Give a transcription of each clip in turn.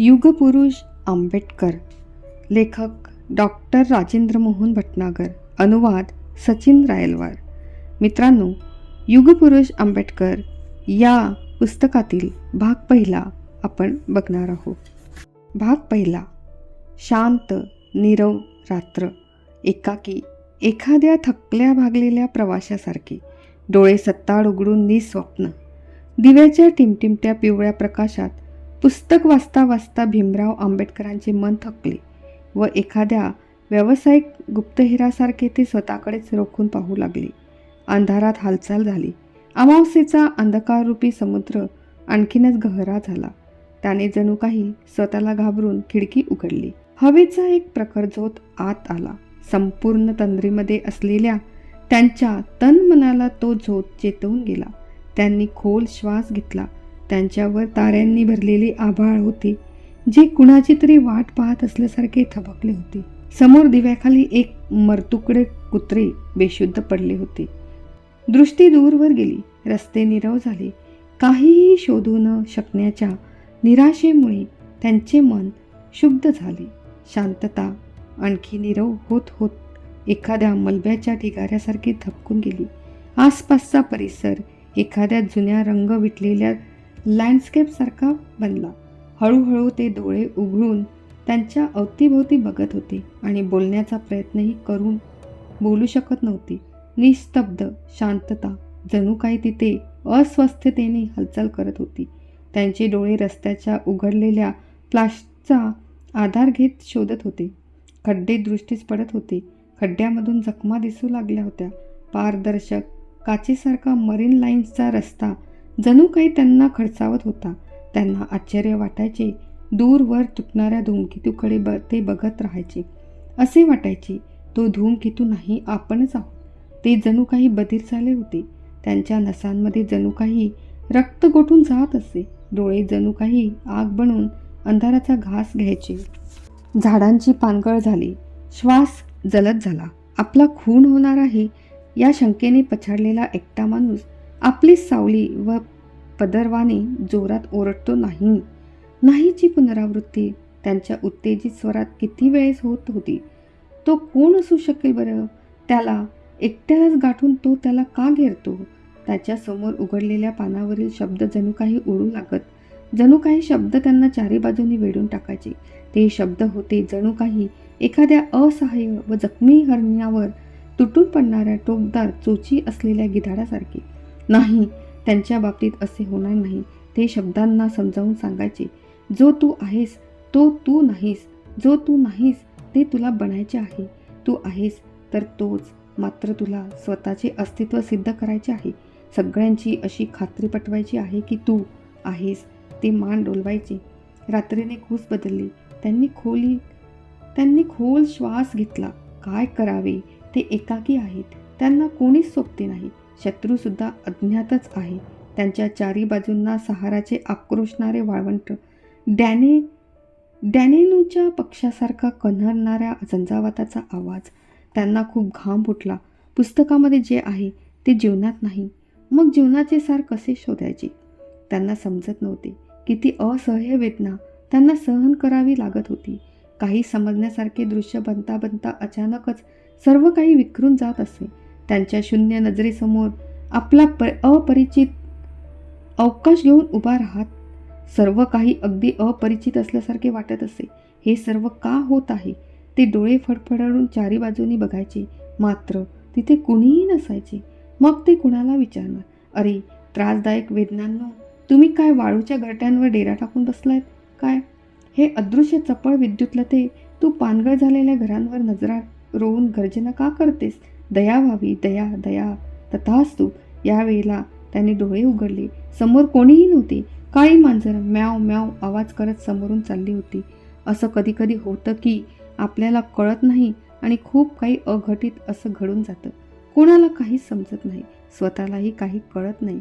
युगपुरुष आंबेडकर लेखक डॉक्टर राजेंद्र मोहन भटनागर अनुवाद सचिन रायलवार. मित्रांनो युगपुरुष आंबेडकर या पुस्तकातील भाग पहिला आपण बघणार आहोत. भाग पहिला शांत नीरव रात्र एकाकी एखाद्या थकल्या भागलेल्या प्रवाशासारखे डोळे सत्ताड उघडून निस्वप्न. दिव्याच्या टिमटिमट्या पिवळ्या प्रकाशात पुस्तक वाचता वाचता भीमराव आंबेडकरांचे मन थकले व एखाद्या व्यावसायिक गुप्तहेरासारखे ते स्वतःकडेच रोखून पाहू लागले. अंधारात हालचाल झाली. अमावस्येचा अंधकाररूपी समुद्र आणखीनच गहरा झाला. त्याने जणू काही स्वतःला घाबरून खिडकी उघडली. हवेचा एक प्रखर झोत आत आला. संपूर्ण तंद्रीमध्ये असलेल्या त्यांच्या तन मनाला तो झोत चेतवून गेला. त्यांनी खोल श्वास घेतला. त्यांच्यावर ताऱ्यांनी भरलेली आभाळ होते जे कुणाची तरी वाट पाहत असल्यासारखे थबकले होते. समोर दिव्याखाली एक मरतुकडे कुत्रे बेशुद्ध पडले होते. दृष्टी दूरवर गेली रस्ते निरव झाले. काहीही शोधू न शकण्याच्या निराशेमुळे त्यांचे मन शुद्ध झाले. शांतता आणखी निरव होत होत एखाद्या मलब्याच्या ढिगाऱ्यासारखी थपकून गेली. आसपासचा परिसर एखाद्या जुन्या रंग विटलेल्या लँडस्केपसारखा बनला. हळूहळू ते डोळे उघडून त्यांच्या अवतीभोवती बघत होते आणि बोलण्याचा प्रयत्नही करून बोलू शकत नव्हते. निस्तब्ध शांतता जणू काही तिथे अस्वस्थतेने हालचाल करत होती. त्यांचे डोळे रस्त्याच्या उघडलेल्या प्लास्टचा आधार घेत शोधत होते. खड्डे दृष्टीस पडत होते. खड्ड्यामधून जखमा दिसू लागल्या होत्या. पारदर्शक काचेसारखा मरीन लाईन्सचा रस्ता जणू काही त्यांना खडसावत होता. त्यांना आश्चर्य वाटायचे. दूरवर तुटणाऱ्या धूमकेतूकडे ब ते बघत राहायचे. असे वाटायचे तो धूमकेतू नाही आपणच आहोत. ते जणू काही बधीर झाले होते. त्यांच्या नसांमध्ये जणू काही रक्त गोठून जात असे. डोळे जणू काही आग बनून अंधाराचा घास घ्यायचे. झाडांची पानगळ झाली. श्वास जलद झाला. आपला खून होणार आहे या शंकेने पछाडलेला एकटा माणूस आपली सावली व पदरवाने जोरात ओरडतो नाही. नाहीची पुनरावृत्ती त्यांच्या उत्तेजित स्वरात किती वेळेस होत होती? तो कोण असू शकेल बरं? त्याला एकट्यालाच गाठून तो त्याला का घेरतो? त्याच्यासमोर उघडलेल्या पानावरील शब्द जणू काही उडू लागत. जणू काही शब्द त्यांना चारी बाजूनी वेढून टाकायचे. ते शब्द होते जणू काही एखाद्या असहाय्य व जखमी हरण्यावर तुटून पडणाऱ्या टोकदार चोची असलेल्या गिधाडासारखे. नाही त्यांच्या बाबतीत असे होणार नाही. ते शब्दांना समजावून सांगायचे जो तू आहेस तो तू नाहीस. जो तू नाहीस ते तुला बनायचे आहे. तू आहेस तर तोच. मात्र तुला स्वतःचे अस्तित्व सिद्ध करायचे आहे. सगळ्यांची अशी खात्री पटवायची आहे की तू आहेस. ते मान डोलवायचे. रात्रीने कूस बदलली. त्यांनी खोली त्यांनी खोल श्वास घेतला. काय करावे? ते एकाकी आहेत. त्यांना कोणीच सोबते नाही. शत्रूसुद्धा अज्ञातच आहे. त्यांच्या चारी बाजूंना सहाराचे आक्रोशणारे वाळवंट. डॅने डॅनेनूच्या पक्षासारखा कन्हरणाऱ्या झंझावाताचा आवाज. त्यांना खूप घाम फुटला. पुस्तकामध्ये जे आहे ते जीवनात नाही. मग जीवनाचे सार कसे शोधायचे? त्यांना समजत नव्हते. किती असह्य वेदना त्यांना सहन करावी लागत होती. काही समजण्यासारखे दृश्य बनता बनता अचानकच सर्व काही विखरून जात असे. त्यांच्या शून्य नजरेसमोर आपला प अपरिचित अवकाश घेऊन उभा राहत सर्व काही अगदी अपरिचित असल्यासारखे वाटत असे. हे सर्व का होत आहे? ते डोळे फडफडून चारी बाजूनी बघायचे. मात्र तिथे कुणीही नसायचे. मग ते कुणाला विचारणार? अरे त्रासदायक वेदनांनो तुम्ही काय वाळूच्या घरट्यांवर डेरा टाकून बसलायत? काय? हे अदृश्य चपळ विद्युतलते तू पानगळ झालेल्या घरांवर नजरा रोवून गर्जना का करतेस? दया व्हावी दया दया. तथास्तू यावेळेला त्याने डोळे उघडले. समोर कोणीही नव्हते. काळी मांजर म्याव म्याव आवाज करत समोरून चालली होती. असं कधी कधी होतं की आपल्याला कळत नाही आणि खूप काही अघटित असं घडून जातं. कोणाला काहीच समजत नाही. स्वतःलाही काही कळत नाही.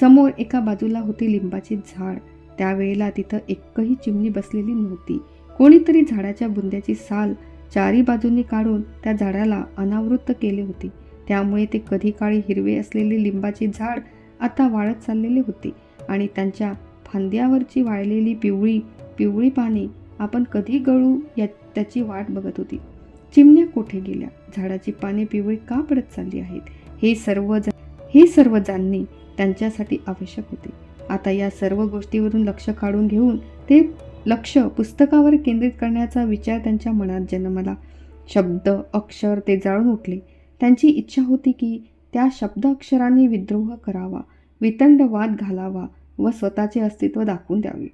समोर एका बाजूला होती लिंबाची झाड. त्यावेळेला तिथं एकही चिमणी बसलेली नव्हती. कोणीतरी झाडाच्या बुंद्याची साल चारी बाजूंनी काढून त्या झाडाला अनावृत्त केले होते. त्यामुळे ते कधी काळी हिरवे असलेले लिंबाचे झाड आता वाळत चाललेले होते आणि त्यांच्या फांद्यावरची वाळलेली पिवळी पिवळी पाने आपण कधी गळू या त्याची वाट बघत होती. चिमण्या कोठे गेल्या? झाडाची पाने पिवळी का पडत चालली आहेत? हे सर्व हे सर्व जाणणे त्यांच्यासाठी आवश्यक होते. आता या सर्व गोष्टीवरून लक्ष काढून घेऊन ते लक्ष पुस्तकावर केंद्रित करण्याचा विचार त्यांच्या मनात जन्मला. शब्द अक्षर ते जाळून उठले. त्यांची इच्छा होती की त्या शब्द अक्षरांनी विद्रोह करावा वितंड वाद घालावा व स्वतःचे अस्तित्व दाखवून द्यावे.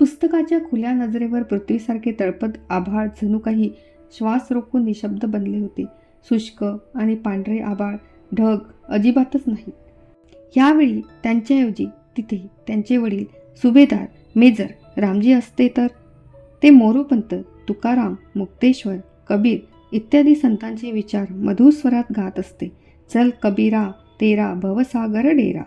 पुस्तकाच्या खुल्या नजरेवर पृथ्वीसारखे तळपत आभाळ जणू काही श्वास रोखून निशब्द बनले होते. शुष्क आणि पांढरे आभाळ ढग अजिबातच नाहीत. यावेळी त्यांच्याऐवजी तिथे त्यांचे वडील सुभेदार मेजर रामजी असते तर? ते मोरोपंत तुकाराम मुक्तेश्वर कबीर इत्यादी संतांचे विचार मधुस्वरात गात असते. चल कबीरा तेरा भवसागर डेरा.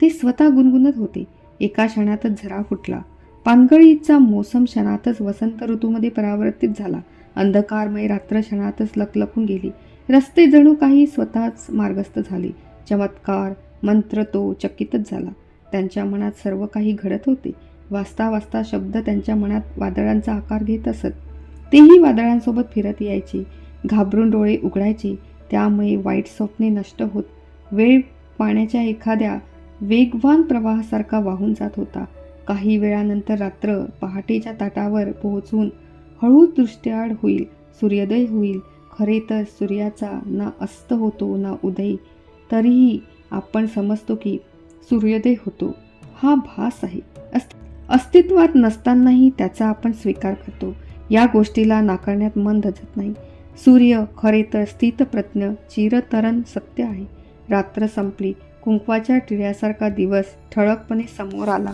ते स्वतः गुणगुणत होते. एका क्षणातच झरा फुटला. पानगळीचा मोसम क्षणातच वसंत ऋतूमध्ये परावर्तित झाला. अंधकारमय रात्र क्षणातच लखलखून गेली. रस्ते जणू काही स्वतःच मार्गस्थ झाले. चमत्कार मंत्र तो चकितच झाला. त्यांच्या मनात सर्व काही घडत होते. वाचता वाचता शब्द त्यांच्या मनात वादळांचा आकार घेत असत. तेही वादळांसोबत फिरत यायचे. घाबरून डोळे उघडायचे. त्यामुळे वाईट स्वप्ने नष्ट होत. वेळ पाण्याच्या एखाद्या वेगवान प्रवाहासारखा वाहून जात होता. काही वेळानंतर रात्र पहाटेच्या ताटावर पोहोचून हळूच दृष्ट्याआड होईल. सूर्योदय होईल. खरे तर सूर्याचा ना अस्त होतो ना उदय. तरीही आपण समजतो की सूर्योदय होतो. हा भास आहे. अस्त अस्तित्वात नसतानाही त्याचा आपण स्वीकार करतो. या गोष्टीला नाकारण्यात मन धजत नाही. सूर्य खरे तर स्थितप्रज्ञ चिरतरण सत्य आहे. रात्र संपली. कुंकवाच्या टिळ्यासारखा दिवस ठळकपणे समोर आला.